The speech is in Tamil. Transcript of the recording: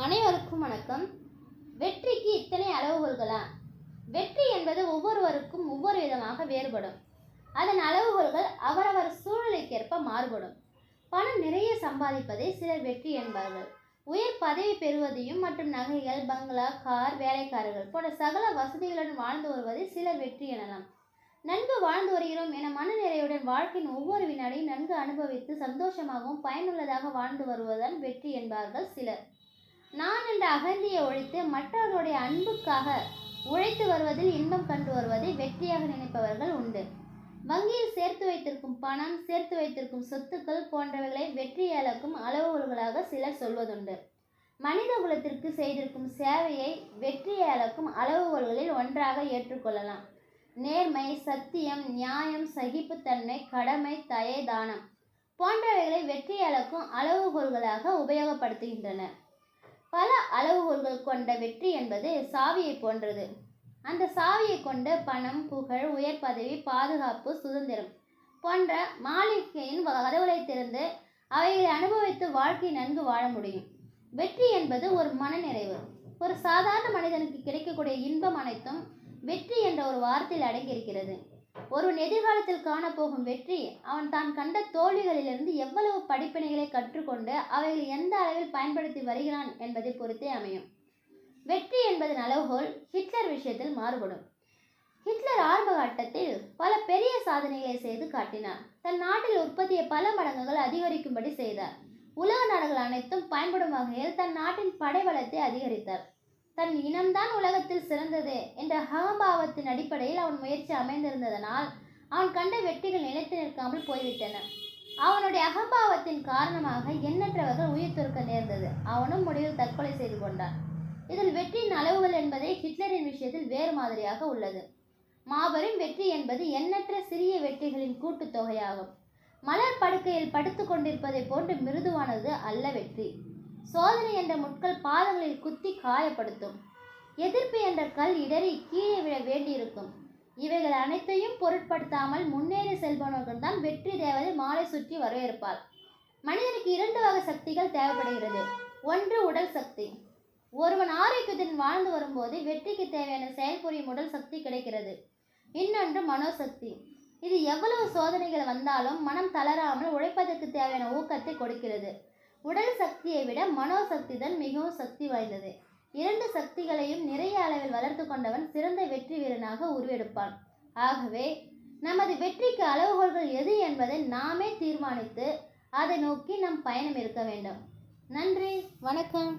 அனைவருக்கும் வணக்கம். வெற்றிக்கு இத்தனை அளவுகோல்களா? வெற்றி என்பது ஒவ்வொருவருக்கும் ஒவ்வொரு விதமாக வேறுபடும். அதன் அளவுகோல்கள் அவரவர் சூழ்நிலைக்கேற்ப மாறுபடும். பணம் நிறைய சம்பாதிப்பதை சிலர் வெற்றி என்பார்கள். உயர் பதவி பெறுவதையும் மற்றும் நகைகள் பங்களா கார் வேலைக்காரர்கள் போன்ற சகல வசதிகளுடன் வாழ்ந்து வருவதை சிலர் வெற்றி எனலாம். நன்கு வாழ்ந்து வருகிறோம் என மனநிறைவுடன் வாழ்க்கையின் ஒவ்வொரு வினாடியும் நன்கு அனுபவித்து சந்தோஷமாகவும் பயனுள்ளதாக வாழ்ந்து வருவதுதான் வெற்றி என்பார்கள் சிலர். நான் என்ற அகந்தியை ஒழித்து மற்றவர்களுடைய அன்புக்காக உழைத்து வருவதில் இன்பம் கண்டு வருவதை வெற்றியாக நினைப்பவர்கள் உண்டு. வங்கியில் சேர்த்து வைத்திருக்கும் பணம் சேர்த்து வைத்திருக்கும் சொத்துக்கள் போன்றவைகளை வெற்றி அளக்கும் அளவுகோல்களாக சிலர் சொல்வதுண்டு. மனித குலத்திற்கு செய்திருக்கும் சேவையை வெற்றியாளக்கும் அளவுகோல்களில் ஒன்றாக ஏற்றுக்கொள்ளலாம். நேர்மை சத்தியம் நியாயம் சகிப்புத்தன்மை கடமை தயை தானம் போன்றவைகளை வெற்றி அளக்கும் அளவுகோல்களாக உபயோகப்படுத்துகின்றன. பல அளவுகோல்கள் கொண்ட வெற்றி என்பது சாவியை போன்றது. அந்த சாவியை கொண்டு பணம் புகழ் உயர் பதவி பாதுகாப்பு சுதந்திரம் போன்ற மாளிகையின் கதவுகளை திறந்து அவைகளை அனுபவித்து வாழ்க்கை நன்கு வாழ முடியும். வெற்றி என்பது ஒரு மனநிறைவு. ஒரு சாதாரண மனிதனுக்கு கிடைக்கக்கூடிய இன்பம் அனைத்தும் வெற்றி என்ற ஒரு வார்த்தையில் அடங்கியிருக்கிறது. ஒருவன் எதிர்காலத்தில் காணப்போகும் வெற்றி அவன் தான் கண்ட தோல்விகளிலிருந்து எவ்வளவு படிப்பினைகளை கற்றுக்கொண்டு அவைகளை எந்த அளவில் பயன்படுத்தி வருகிறான் என்பதை பொறுத்தே அமையும். வெற்றி என்பதன் அளவுகோல் ஹிட்லர் விஷயத்தில் மாறுபடும். ஹிட்லர் ஆரம்ப கட்டத்தில் பல பெரிய சாதனைகளை செய்து காட்டினார். தன் நாட்டில் உற்பத்தியை பல மடங்குகள் அதிகரிக்கும்படி செய்தார். உலக நாடுகள் அனைத்தும் பயன்படும் வகையில் தன் நாட்டின் படைபலத்தை அதிகரித்தார். தன் இனம்தான் உலகத்தில் சிறந்தது என்ற அகம்பாவத்தின் அடிப்படையில் அவன் முயற்சி அமைந்திருந்ததனால் அவன் கண்ட வெற்றிகள் நிலைத்து நிற்காமல் போய்விட்டன. அவனுடைய அகம்பாவத்தின் காரணமாக எண்ணற்றவர்கள் உயிர் துறக்க நேர்ந்தது. அவனும் முடிவில் தற்கொலை செய்து கொண்டான். இதில் வெற்றியின் அளவுகள் என்பதை ஹிட்லரின் விஷயத்தில் வேறு மாதிரியாக உள்ளது. மாபெரும் வெற்றி என்பது எண்ணற்ற சிறிய வெற்றிகளின் கூட்டுத்தொகையாகும். மலர் படுக்கையில் படுத்து கொண்டிருப்பதை போன்று மிருதுவானது அல்ல வெற்றி. சோதனை என்ற முட்கள் பாதங்களில் குத்தி காயப்படுத்தும். எதிர்ப்பு என்ற கல் இடறி கீழே விழ வேண்டியிருக்கும். இவைகள் அனைத்தையும் பொருட்படுத்தாமல் முன்னேறி செல்பவர்கள் தான் வெற்றி தேவதை மாலை சுற்றி வரவேற்பார். மனிதனுக்கு இரண்டு வகை சக்திகள் தேவைப்படுகிறது. ஒன்று உடல் சக்தி. ஒருவன் ஆரோக்கியத்துடன் வாழ்ந்து வரும்போது வெற்றிக்கு தேவையான செயல்புரியும் உடல் சக்தி கிடைக்கிறது. இன்னொன்று மனோசக்தி. இது எவ்வளவு சோதனைகள் வந்தாலும் மனம் தளராமல் உழைப்பதற்கு தேவையான ஊக்கத்தை கொடுக்கிறது. உடல் சக்தியை விட மனோசக்தி தான் மிகவும் சக்தி வாய்ந்தது. இரண்டு சக்திகளையும் நிறைய அளவில் வளர்த்து கொண்டவன் சிறந்த வெற்றி வீரனாக உருவெடுப்பான். ஆகவே நமது வெற்றிக்கு அளவுகோல்கள் எது என்பதை நாமே தீர்மானித்து அதை நோக்கி நம் பயணம் இருக்க வேண்டும். நன்றி வணக்கம்.